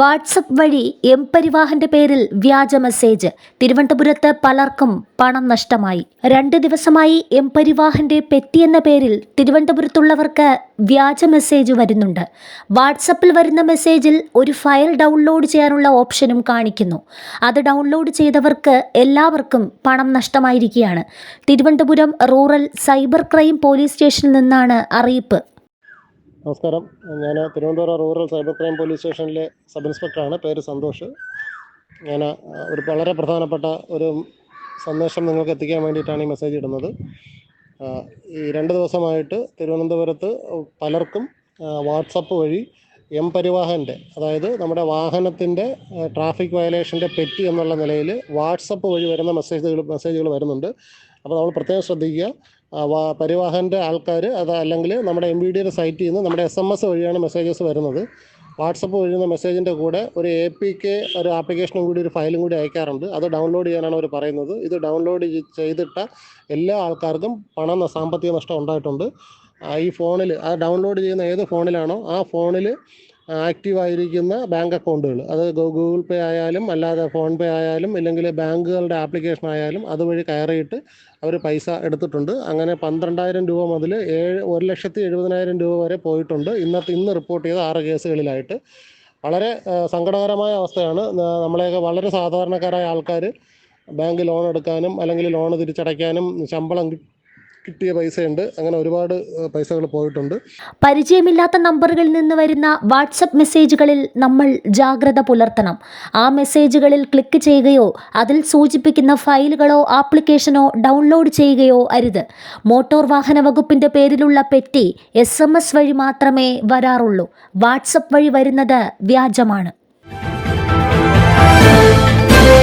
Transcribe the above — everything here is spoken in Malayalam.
വാട്സപ്പ് വഴി എം പരിവാഹന്റെ പേരിൽ വ്യാജ മെസ്സേജ്. തിരുവനന്തപുരത്ത് പലർക്കും പണം നഷ്ടമായി. രണ്ട് ദിവസമായി എം പരിവാഹന്റെ പെറ്റി എന്ന പേരിൽ തിരുവനന്തപുരത്തുള്ളവർക്ക് വ്യാജ മെസ്സേജ് വരുന്നുണ്ട്. വാട്സപ്പിൽ വരുന്ന മെസ്സേജിൽ ഒരു ഫയൽ ഡൗൺലോഡ് ചെയ്യാനുള്ള ഓപ്ഷനും കാണിക്കുന്നു. അത് ഡൗൺലോഡ് ചെയ്തവർക്ക് എല്ലാവർക്കും പണം നഷ്ടമായിരിക്കുകയാണ്. Thiruvananthapuram rural cyber crime police സ്റ്റേഷനിൽ നിന്നാണ് അറിയിപ്പ്. നമസ്കാരം. ഞാൻ Thiruvananthapuram rural cyber crime police സ്റ്റേഷനിലെ സബ് ഇൻസ്പെക്ടറാണ്. പേര് സന്തോഷ്. ഞാൻ ഒരു വളരെ പ്രധാനപ്പെട്ട ഒരു സന്ദേശം നിങ്ങൾക്ക് എത്തിക്കാൻ വേണ്ടിയിട്ടാണ് ഈ മെസ്സേജ് ഇടുന്നത്. ഈ രണ്ട് ദിവസമായിട്ട് തിരുവനന്തപുരത്ത് പലർക്കും വാട്സപ്പ് വഴി എം പരിവാഹന്റെ അതായത് നമ്മുടെ വാഹനത്തിന്റെ ട്രാഫിക് വയലേഷന്റെ പെറ്റി എന്നുള്ള നിലയിൽ വാട്സപ്പ് വഴി വരുന്ന മെസ്സേജുകൾ മെസ്സേജുകൾ വരുന്നുണ്ട്. അപ്പോൾ നമ്മൾ പ്രത്യേകം ശ്രദ്ധിക്കുക. പരിവാഹന്റെ ആൾക്കാർ അത് അല്ലെങ്കിൽ നമ്മുടെ എം വി ഡിയുടെ സൈറ്റിൽ നിന്ന് നമ്മുടെ എസ് എം എസ് വഴിയാണ് മെസ്സേജസ് വരുന്നത്. വാട്സപ്പ് വഴിയുന്ന മെസ്സേജിന്റെ കൂടെ ഒരു എ പി കെ ഒരു ആപ്ലിക്കേഷനും കൂടി ഒരു ഫയലും കൂടി അയക്കാറുണ്ട്. അത് ഡൗൺലോഡ് ചെയ്യാനാണ് അവർ പറയുന്നത്. ഇത് ഡൗൺലോഡ് ചെയ്തിട്ട എല്ലാ ആൾക്കാർക്കും പണം സാമ്പത്തിക നഷ്ടം ഉണ്ടായിട്ടുണ്ട്. ഈ ഫോണിൽ ആ ഡൗൺലോഡ് ചെയ്യുന്ന ഏത് ഫോണിലാണോ ആ ഫോണിൽ ആക്റ്റീവ് ആയിരിക്കുന്ന ബാങ്ക് അക്കൗണ്ടുകൾ. അത് ഗൂഗിൾ പേ ആയാലും അല്ലാതെ ഫോൺ പേ ആയാലും ഇല്ലെങ്കിൽ ബാങ്കുകളുടെ ആപ്ലിക്കേഷൻ ആയാലും അതുവഴി കയറിയിട്ട് അവർ പൈസ എടുത്തിട്ടുണ്ട്. അങ്ങനെ പന്ത്രണ്ടായിരം രൂപ മുതൽ ഏഴ് ഒരു ലക്ഷത്തി എഴുപതിനായിരം രൂപ വരെ പോയിട്ടുണ്ട്. ഇന്നത്തെ ഇന്ന് റിപ്പോർട്ട് ചെയ്ത ആറ് കേസുകളിലായിട്ട്. വളരെ സങ്കടകരമായ അവസ്ഥയാണ്. നമ്മളെയൊക്കെ വളരെ സാധാരണക്കാരായ ആൾക്കാർ ബാങ്ക് ലോൺ എടുക്കാനും അല്ലെങ്കിൽ ലോൺ തിരിച്ചടയ്ക്കാനും ശമ്പളം കിട്ടിയ പൈസയുണ്ട്. അങ്ങനെ ഒരുപാട് പൈസകൾ പോയിട്ടുണ്ട്. പരിചയമില്ലാത്ത നമ്പറുകളിൽ നിന്ന് വരുന്ന വാട്സപ്പ് മെസ്സേജുകളിൽ നമ്മൾ ജാഗ്രത പുലർത്തണം. ആ മെസ്സേജുകളിൽ ക്ലിക്ക് ചെയ്യുകയോ അതിൽ സൂചിപ്പിക്കുന്ന ഫയലുകളോ ആപ്ലിക്കേഷനോ ഡൗൺലോഡ് ചെയ്യുകയോ അരുത്. മോട്ടോർ വാഹന വകുപ്പിന്റെ പേരിലുള്ള പെറ്റി എസ് എം എസ് വഴി മാത്രമേ വരാറുള്ളൂ. വാട്സപ്പ് വഴി വരുന്നത് വ്യാജമാണ്.